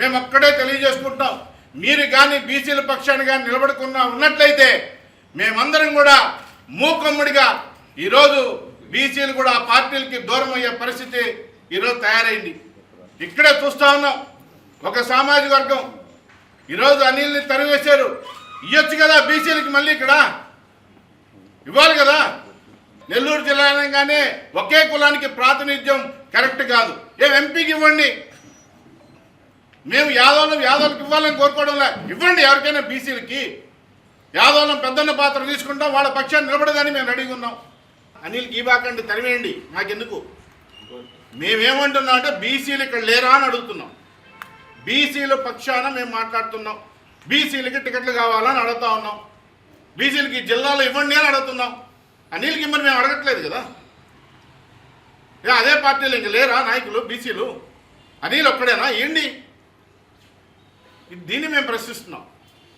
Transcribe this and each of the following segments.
మేము ఒక్కడే తెలియజేసుకుంటాం. మీరు కానీ బీసీల పక్షాన్ని కానీ నిలబడుకున్నా ఉన్నట్లయితే మేమందరం కూడా మూకమ్ముడిగా ఈరోజు బీసీలు కూడా ఆ పార్టీలకి దూరం అయ్యే పరిస్థితి ఈరోజు తయారైంది. ఇక్కడే చూస్తా ఉన్నాం. ఒక సామాజిక వర్గం ఈరోజు అనిల్ని తరివేశారు. ఇవ్వచ్చు కదా బీసీలకి మళ్ళీ ఇక్కడ? ఇవ్వాలి కదా? నెల్లూరు జిల్లా అనగానే ఒకే కులానికి ప్రాతినిధ్యం కరెక్ట్ కాదు. ఏం ఎంపీకి ఇవ్వండి. మేము యాదవులు యాదవులకు ఇవ్వాలని కోరుకోవడంలే. ఇవ్వండి ఎవరికైనా బీసీలకి. యాదవులం పెద్దన్న పాత్ర తీసుకుంటాం వాళ్ళ పక్షాన్ని నిలబడదని మేము రెడీగా ఉన్నాం. అనిల్కి గీబాకండి తరివేయండి నాకెందుకు? మేమేమంటున్నాం అంటే బీసీలు ఇక్కడ లేరా అని అడుగుతున్నాం. బీసీల పక్షాన మేము మాట్లాడుతున్నాం. బీసీలకి టికెట్లు కావాలని అడుగుతా ఉన్నాం. బీసీలకి జిల్లాలో ఇవ్వండి అని అడుగుతున్నాం. అనిల్కి ఇమ్మని మేము అడగట్లేదు కదా. అదే పార్టీలు ఇంక లేరా నాయకులు బీసీలు? అనిల్ ఒక్కడేనా? ఏంటి? దీన్ని మేము ప్రశ్నిస్తున్నాం.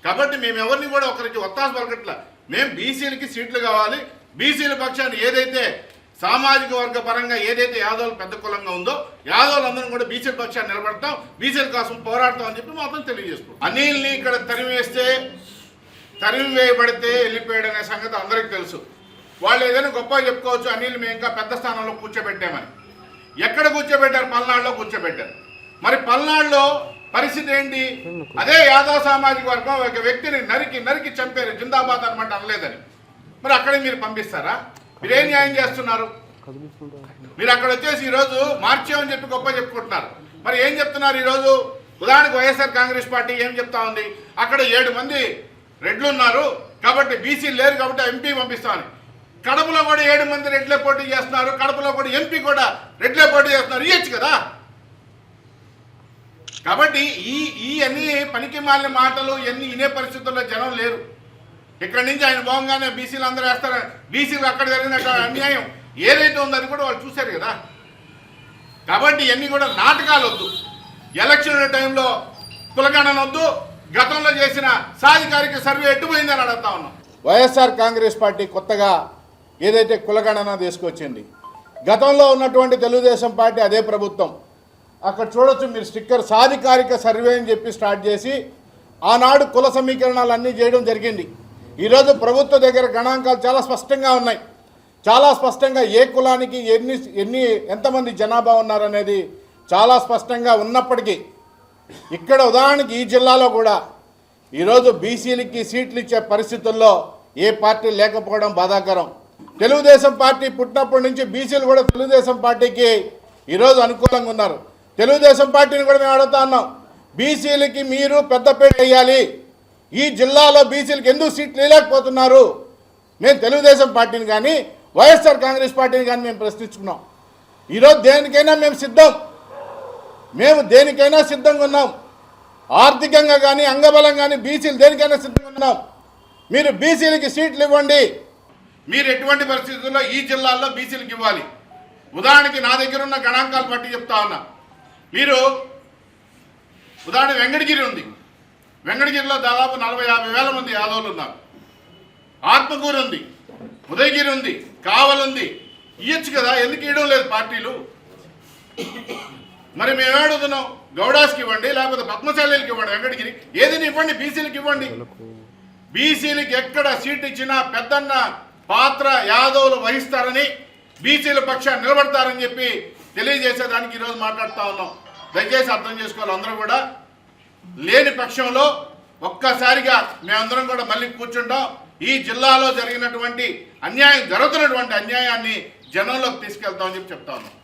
కాబట్టి మేము ఎవరిని కూడా ఒకరికి ఒత్తాసు పలకట్ల. మేము బీసీలకి సీట్లు కావాలి. బీసీల పక్షాన్ని ఏదైతే సామాజిక వర్గ పరంగా ఏదైతే యాదవులు పెద్ద కులంగా ఉందో యాదవులందరం కూడా బీసీల పక్షాన్ని నిలబడతాం. బీసీల కోసం పోరాడతాం అని చెప్పి మాత్రం తెలియజేసుకుంటాం అనిల్ని ఇక్కడ తరివేస్తే తరిమి వేయబడితే వెళ్ళిపోయాడు అనే సంగతి అందరికీ తెలుసు. వాళ్ళు ఏదైనా గొప్పగా చెప్పుకోవచ్చు అనిల్ మేము ఇంకా పెద్ద స్థానంలో కూర్చోబెట్టామని. ఎక్కడ కూర్చోబెట్టారు? పల్నాడులో కూర్చోబెట్టారు. మరి పల్నాడులో పరిస్థితి ఏంటి? అదే యాదవ సామాజిక వర్గం ఒక వ్యక్తిని నరికి నరికి చంపారు జిందాబాద్ అనమాట అనలేదని. మరి అక్కడ మీరు పంపిస్తారా? మీరేం న్యాయం చేస్తున్నారు? మీరు అక్కడ వచ్చేసి ఈరోజు మార్చామని చెప్పి గొప్ప చెప్పుకుంటున్నారు. మరి ఏం చెప్తున్నారు ఈరోజు? ఉదాహరణకు వైఎస్ఆర్ కాంగ్రెస్ పార్టీ ఏం చెప్తా ఉంది? అక్కడ ఏడు మంది రెడ్లు ఉన్నారు. కాబట్టి బీసీలు లేరు కాబట్టి ఎంపీ పంపిస్తామని. కడపలో కూడా ఏడు మంది రెడ్లే పోటీ చేస్తున్నారు. కడపలో కూడా ఎంపీ కూడా రెడ్లే పోటీ చేస్తున్నారు. ఇవ్వచ్చు కదా? కాబట్టి ఈ ఈ అన్ని పనికి మాలిన మాటలు ఇవన్నీ వినే పరిస్థితుల్లో జనం లేరు. ఇక్కడి నుంచి ఆయన పోగానే బీసీలు అందరూ వేస్తారు? బీసీలు అక్కడ జరిగిన అన్యాయం ఏదైతే ఉందో అది కూడా వాళ్ళు చూశారు కదా. కాబట్టి ఇవన్నీ కూడా నాటకాలు వద్దు. ఎలక్షన్ టైంలో కులగణన వద్దు. గతంలో చేసిన సాధికారిక సర్వే ఎట్టుపోయిందని అడుగుతా ఉన్నాం. వైఎస్ఆర్ కాంగ్రెస్ పార్టీ కొత్తగా ఏదైతే కులగణన తీసుకొచ్చింది గతంలో ఉన్నటువంటి తెలుగుదేశం పార్టీ అదే ప్రభుత్వం. అక్కడ చూడొచ్చు మీరు స్టిక్కర్ సాధికారిక సర్వే అని చెప్పి స్టార్ట్ చేసి ఆనాడు కుల సమీకరణాలు అన్నీ చేయడం జరిగింది. ఈరోజు ప్రభుత్వ దగ్గర గణాంకాలు చాలా స్పష్టంగా ఉన్నాయి. చాలా స్పష్టంగా ఏ కులానికి ఎన్ని ఎన్ని ఎంతమంది జనాభా ఉన్నారనేది చాలా స్పష్టంగా ఉన్నప్పటికీ ఇక్కడ ఉదాహరణకి ఈ జిల్లాలో కూడా ఈరోజు బీసీలకి సీట్లు ఇచ్చే పరిస్థితుల్లో ఏ పార్టీ లేకపోవడం బాధాకరం. తెలుగుదేశం పార్టీ పుట్టినప్పటి నుంచి బీసీలు కూడా తెలుగుదేశం పార్టీకి ఈరోజు అనుకూలంగా ఉన్నారు. తెలుగుదేశం పార్టీని కూడా మేము అడుగుతా ఉన్నాం. బీసీలకి మీరు పెద్దపేట వేయాలి. ఈ జిల్లాలో బీసీలకు ఎందుకు సీట్లు వేయలేకపోతున్నారు? మేము తెలుగుదేశం పార్టీని కానీ వైఎస్ఆర్ కాంగ్రెస్ పార్టీని కానీ మేము ప్రశ్నించుకున్నాం. ఈరోజు దేనికైనా మేము సిద్ధం. మేము దేనికైనా సిద్ధంగా ఉన్నాం. ఆర్థికంగా కానీ అంగబలం కానీ బీసీలు దేనికైనా సిద్ధంగా ఉన్నాం. మీరు బీసీలకి సీట్లు ఇవ్వండి. మీరు ఎటువంటి పరిస్థితుల్లో ఈ జిల్లాల్లో బీసీలకు ఇవ్వాలి? ఉదాహరణకి నా దగ్గర ఉన్న గణాంకాలు బట్టి చెప్తా ఉన్నా. మీరు ఉదాహరణ వెంకటగిరి ఉంది. వెంకటగిరిలో దాదాపు నలభై యాభై వేల మంది యాదవులు ఉన్నారు. ఆత్మకూరు ఉంది. ఉదయగిరి ఉంది. కావలుంది ఉంది. కదా ఎందుకు ఇవ్వడం లేదు పార్టీలు? మరి మేము అడుగుతున్నాం గౌడాస్కి ఇవ్వండి లేకపోతే పద్మశాలీలకి ఇవ్వండి వెంకటగిరి. ఏదైనా ఇవ్వండి బీసీలకు ఇవ్వండి. బీసీలకు ఎక్కడ సీట్ ఇచ్చినా పెద్దన్న పాత్ర యాదవులు వహిస్తారని బీసీల పక్షాన్ని నిలబడతారని చెప్పి తెలియజేసేదానికి ఈరోజు మాట్లాడుతా ఉన్నాం. దయచేసి అర్థం చేసుకోవాలి. అందరూ కూడా లేని పక్షంలో ఒక్కసారిగా మేమందరం కూడా మళ్ళీ కూర్చుంటాం. ఈ జిల్లాలో జరిగినటువంటి అన్యాయం జరుగుతున్నటువంటి అన్యాయాన్ని జనంలోకి తీసుకెళ్తామని చెప్పి చెప్తా ఉన్నాం.